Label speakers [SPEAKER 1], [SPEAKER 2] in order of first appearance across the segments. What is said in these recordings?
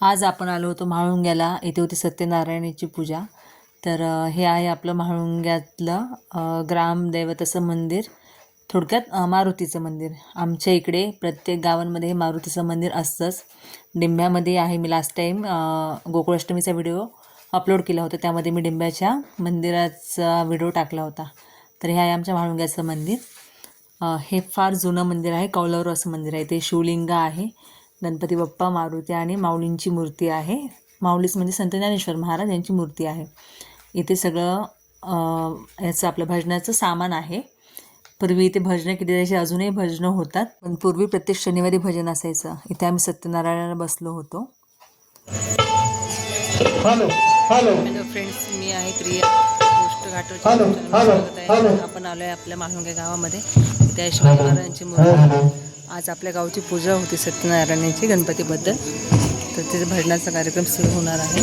[SPEAKER 1] आज आपण आलो होतो म्हाळुंग्याला. इथे होती सत्यनारायणाची पूजा. तर हे आहे आपलं म्हाळुंग्यातलं ग्रामदैवताचं मंदिर. थोडक्यात मारुतीचं मंदिर. आमच्या इकडे प्रत्येक गावांमध्ये हे मारुतीचं मंदिर असतंच. डिंब्यामध्ये आहे. मी लास्ट टाईम गोकुळाष्टमीचा व्हिडिओ अपलोड केला होता. त्यामध्ये मी डिंब्याच्या मंदिराचा व्हिडिओ टाकला होता. तर हे आहे आमच्या म्हाळुंग्याचं मंदिर. हे फार जुनं मंदिर आहे. कौलवर असं मंदिर आहे. ते शिवलिंग आहे. गणपती बाप्पा मारुती आणि माऊलींची मूर्ती आहे. माऊलीच म्हणजे संत ज्ञानेश्वर महाराज यांची मूर्ती आहे. इथे सगळं याचं आपलं भजनाचं सामान आहे. पूर्वी इथे भजनं केली जायची अजूनही भजनं होतात पण पूर्वी प्रत्येक शनिवारी भजन असायचं. इथे आम्ही सत्यनारायणाला बसलो होतो.
[SPEAKER 2] Hello hello.
[SPEAKER 1] हॅलो फ्रेंड्स मी आहे प्रिया. गोष्ट घाटोची. आपण आलो आहे. आपल्या महाळुंगे गावामध्ये. इथे आहे शिवाजी महाराजांची मूर्ती आज आपल्या गावची पूजा होती सत्यनारायणाची गणपतीबद्दल. तर तिथे भजनाचा कार्यक्रम सुरू होणार आहे.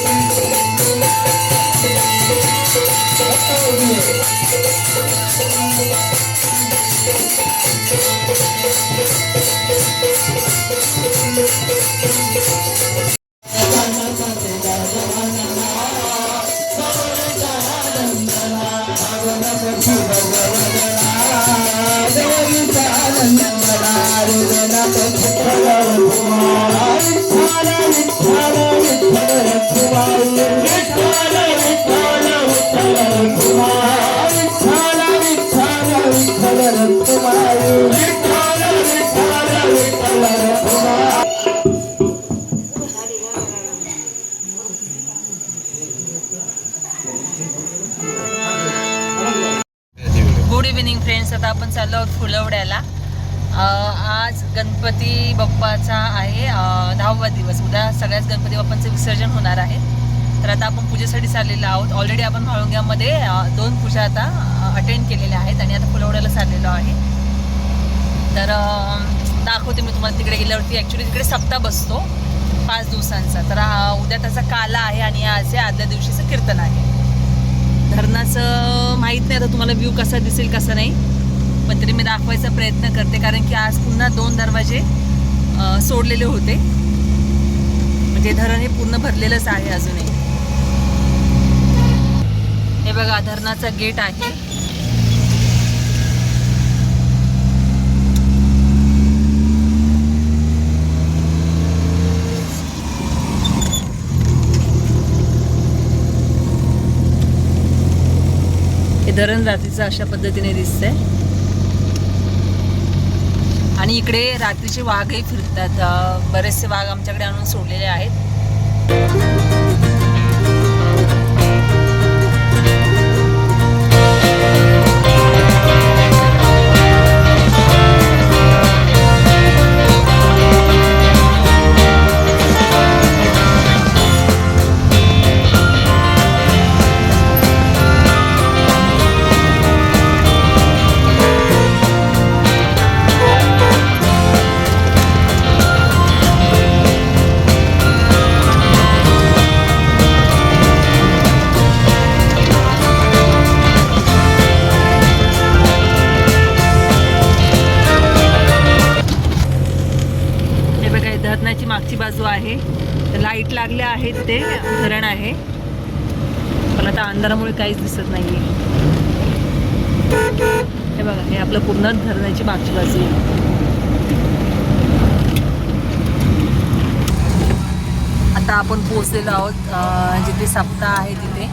[SPEAKER 1] गणपती बाप्पाचा आहे दहावा दिवस. उद्या सगळ्याच गणपती बाप्पांचं विसर्जन होणार आहे. तर आता आपण पूजेसाठी चाललेलो आहोत. ऑलरेडी आपण म्हाळुंग्यामध्ये दोन पूजा आता अटेंड केलेल्या आहेत आणि आता फुलवड्याला चाललेलो आहे. तर दाखवते मी तुम्हाला तिकडे गेल्यावरती. ॲक्च्युली तिकडे सप्ताह बसतो पाच दिवसांचा. तर उद्या त्याचा काला आहे आणि आज आहे आदल्या दिवशीचं कीर्तन आहे. धरणाचं माहीत नाही आता तुम्हाला व्ह्यू कसा दिसेल कसा नाही. पण तरी मी दाखवायचा प्रयत्न करते कारण की आज पुन्हा दोन दरवाजे सोडलेले होते. म्हणजे धरण हे पूर्ण भरलेलंच आहे अजूनही. हे बघा धरणाचा गेट आहे. हे धरण रात्रीचं अशा पद्धतीने दिसतंय. आणि इकडे रात्रीचे वाघही फिरतात. बरेचसे वाघ आमच्याकडे आणून सोडलेले आहेत. काहीच दिसत नाहीये. हे बघा हे आपलं पूर्ण धरणाची मागची बाजू आता आपण पोहोचलेलो आहोत जिथे सप्ताह आहे तिथे.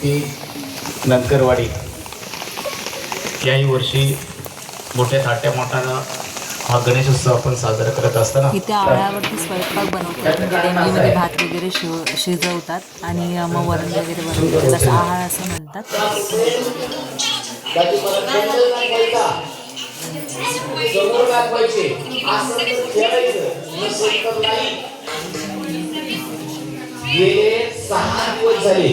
[SPEAKER 3] छोटी नंकरवाडी याही वर्षी मोठ्या थाट्या मोठ्यानं हा गणेशोत्सव आपण साजरा करत असताना
[SPEAKER 1] इथे आळ्यावरती स्वयंपाक बनवतात. डेंगीमध्ये भात वगैरे शिव शिजवतात आणि मग वरण वगैरे बनवतात. त्याचा आहार असं म्हणतात.
[SPEAKER 3] गेले सहा दिवस झाले.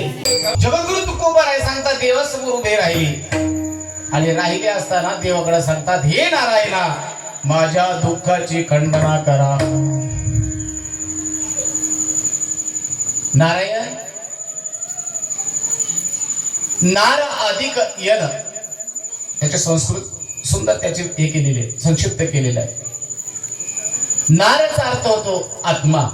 [SPEAKER 3] जगद्गुरु तुकोबा राय सांगतात देवासमोर उभे राहील आणि राहिले असताना देवाकडे सांगतात हे नारायणा माझ्या दुःखाची खंडना करा. नारायण नार अधिक यन. त्याचे संस्कृत सुंदर त्याचे हे केलेले संक्षिप्त केलेलं आहे नारचा अर्थ होतो आत्मा.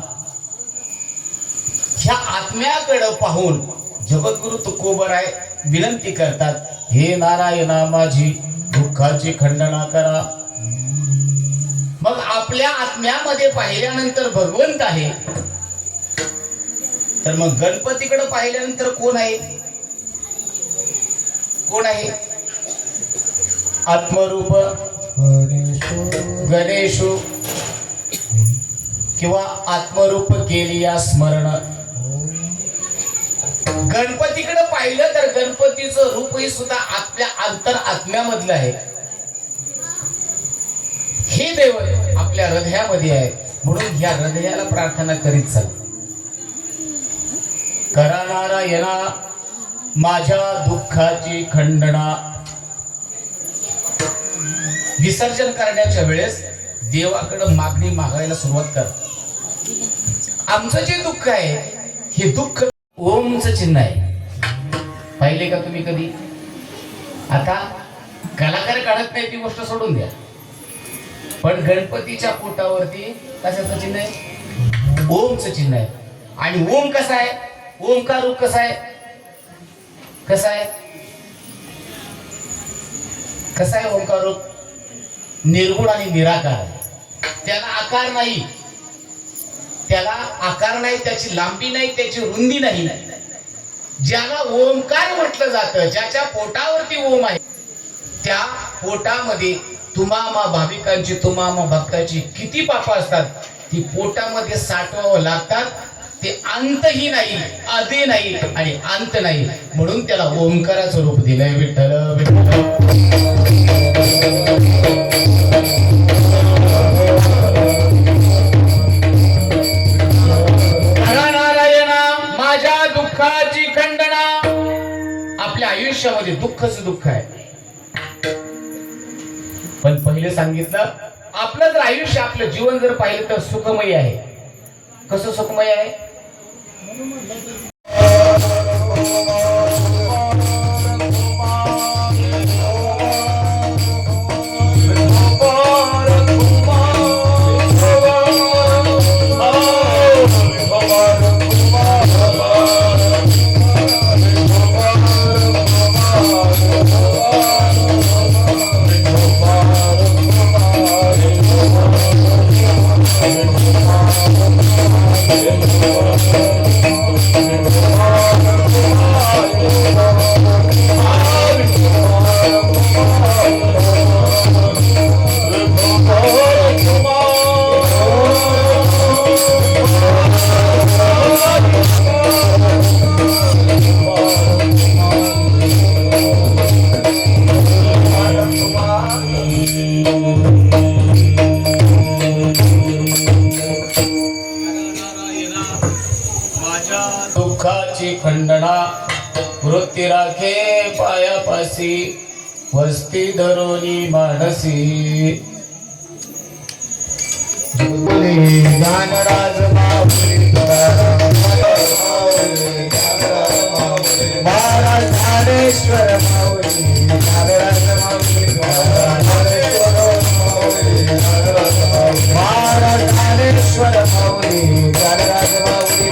[SPEAKER 3] आत्म्याकडं पाहून जगद्गुरु तुकोबराय विनंती करतात हे नारायणा माझी दुःखाची खंडना करा. मग आपल्या आत्म्यामध्ये पाहिल्यानंतर भगवंत आहे. तर मग गणपतीकडे पाहिल्यानंतर कोण आहे? कोण आहे? आत्मरूप गणेशो. किंवा आत्मरूप केली या स्मरण. गणपतीकडे पाहिलं तर गणपतीचं रूपही सुद्धा आपल्या अंतर आत्म्यामधलं आहे. हे देव आपल्या हृदयामध्ये आहे. म्हणून या हृदयाला प्रार्थना करीत चाल. करणारा येणा माझ्या दुःखाची खंडना विसर्जन करण्याच्या वेळेस देवाकडे मागणी मागायला सुरुवात कर. आमचं जे दुःख आहे हे दुःख ओमचं चिन्ह आहे. पाहिले का तुम्ही कधी? आता कलाकार काढत नाही ती गोष्ट सोडून द्या. पण गणपतीच्या पोटावरती कशाचं चिन्ह आहे? ओमचं चिन्ह आहे. आणि ओम कसा आहे? ओमकार रूप कसा आहे? कसा आहे? कसा आहे ओंकार रूप? निर्गुण आणि निराकार. त्याला आकार नाही. त्याला आकार नाही त्याची लांबी नाही त्याची रुंदी नाही ज्याला ओंकार म्हटलं जातं ज्याच्या पोटावरती ओम आहे त्या पोटामध्ये तुमामा भाविकांची तुमामा भक्ताची किती पाप असतात ती पोटामध्ये साठवावं लागतात ते अंतही नाही आधी नाही आणि अंत नाही. म्हणून त्याला ओंकाराचं रूप दिलंय विठ्ठल विठ्ठल. आयुष्यामध्ये दुःखच दुःख आहे. पण पहिले सांगितलं आपलं जर आयुष्य आपलं जीवन जर पाहिलं तर सुखमय आहे. कसं सुखमय आहे? दुःखाची खंडना पायापासी वस्ती धरोनी मानसी. ज्ञानराज महाराज ज्ञानेश्वर माऊली ज्ञानराज महाराज ज्ञानेश्वर माऊली ज्ञानराज माऊली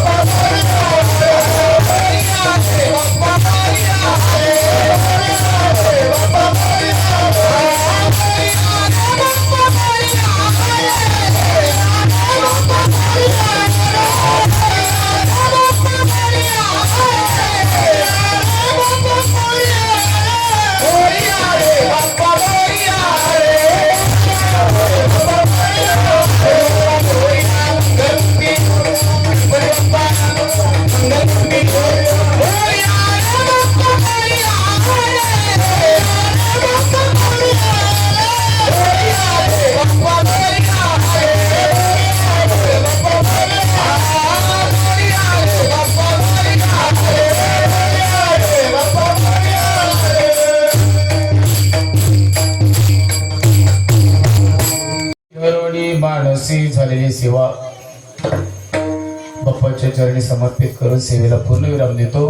[SPEAKER 3] चरणी समर्पित करून सेवेला पूर्णविराम देतो.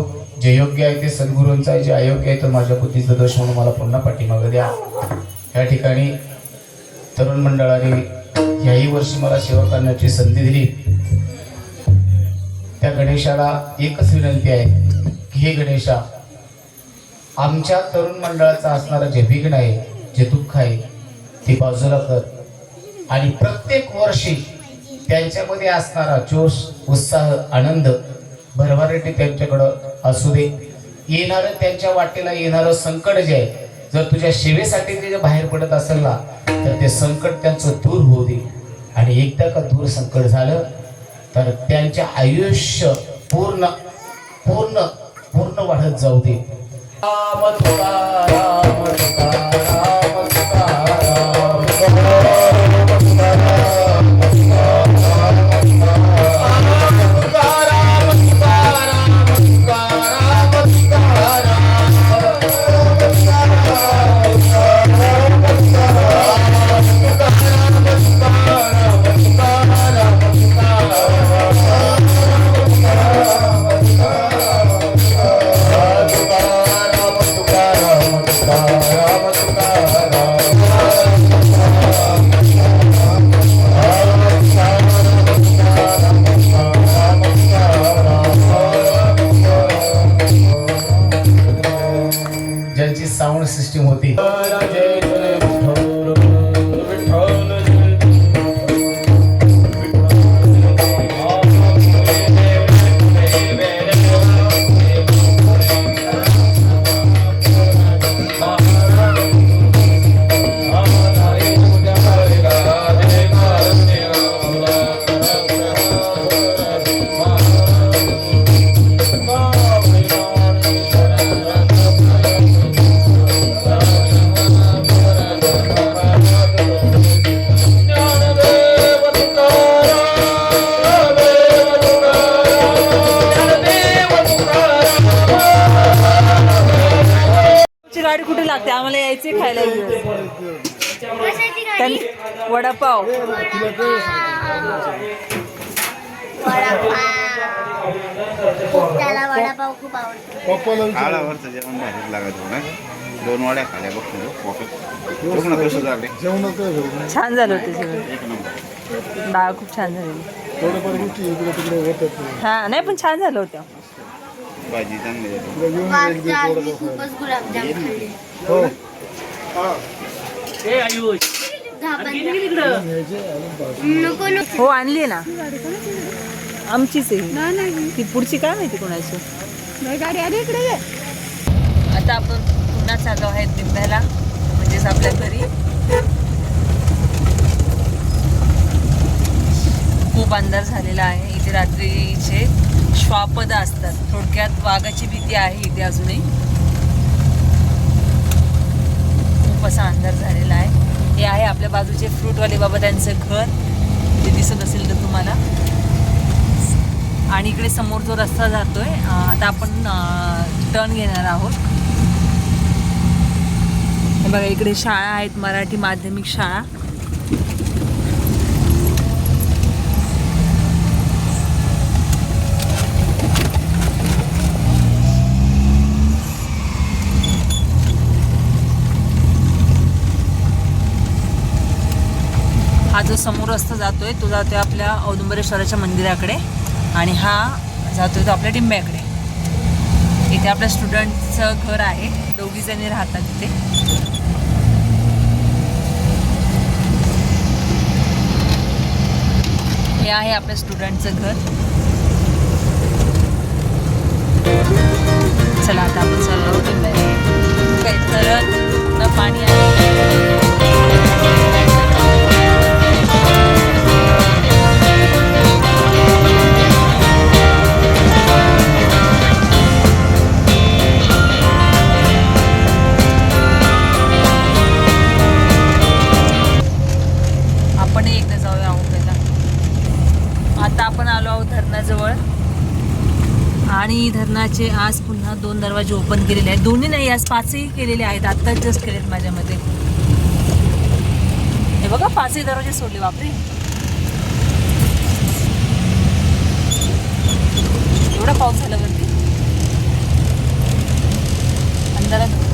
[SPEAKER 3] जे योग्य आहे ते सद्गुरूंचा आहे जे अयोग्य आहे तर माझ्या बुद्धीचा दोष म्हणून मला पुन्हा पाठीमागं द्या. या ठिकाणी तरुण मंडळाने याही वर्षी मला सेवा करण्याची संधी दिली. त्या गणेशाला एकच विनंती आहे की हे गणेशा आमच्या तरुण मंडळाचा असणारा जे विघ्न आहे जे दुःख आहे ते बाजूला कर आणि प्रत्येक वर्षी त्यांच्यामध्ये असणारा जोश उत्साह आनंद भरभराटी त्यांच्याकडं असू दे. येणारं त्यांच्या वाटेला येणारं संकट जे आहे जर तुझ्या सेवेसाठी ते बाहेर पडत असेल ना तर ते संकट त्यांचं दूर होऊ दे. आणि एकदा का दूर संकट झालं तर त्यांच्या आयुष्य पूर्ण पूर्ण पूर्ण वाढत जाऊ दे. ज्यांची साऊंड सिस्टीम होती
[SPEAKER 1] वडापाव.
[SPEAKER 4] वडापाव त्याला वडापाव खूप आवडतो.
[SPEAKER 5] आळावरचं जेवण भाजीत लागत हो ना दोन वड्या खाल्या बघतो पॉकेट बघ ना कसं झाले
[SPEAKER 1] छान झालं होतं
[SPEAKER 5] एक नंबर.
[SPEAKER 1] डाळ खूप छान झालेली हा नाही पण छान झालं होतं.
[SPEAKER 5] भाजी चांगली आहे.
[SPEAKER 4] मागच्या आधी खूपच गुलाबजाम खाल्ले. दहा पंधरा. नको नको
[SPEAKER 1] हो आणली ना. आमचीच आहे ती पुढची काय माहिती कोणाची? आता आपण पुन्हा चालू आहे दिंब्याला म्हणजेच आपल्या घरी. खूप अंधार झालेला आहे. इथे रात्रीचे श्वापद असतात. थोडक्यात वाघाची भीती आहे इथे अजूनही. खूप असा अंधार झालेला आहे. हे आहे आपल्या बाजूचे फ्रूटवाले बाबा त्यांचं घर. ते दिसत असेल तर तुम्हाला. आणि इकडे समोर जो रस्ता जातोय आता आपण टर्न घेणार आहोत. बघा इकडे शाळा आहेत मराठी माध्यमिक शाळा. हा जो समोर रस्ता आहे तो जातो आहे आपल्या औदुंबरेश्वराच्या मंदिराकडे आणि हा जातो आहे तो आपल्या टिंब्याकडे. इथे आपल्या स्टुडंटचं घर आहे. दोघी जणी राहतात तिथे हे आहे आपल्या स्टुडंटचं घर. चला आता आपण चाललो आहोत. काही धरण न पाणी आहे. धरणाजवळ. आणि धरणाचे आज पुन्हा दोन दरवाजे ओपन केलेले आहेत. दोन्ही नाही आज पाचही केलेले आहेत. आत्ताच जस्ट केलेत माझ्यामध्ये. हे बघा पाचही दरवाजे सोडले बापरे. एवढा पाऊस झाला वरती. अंधारात.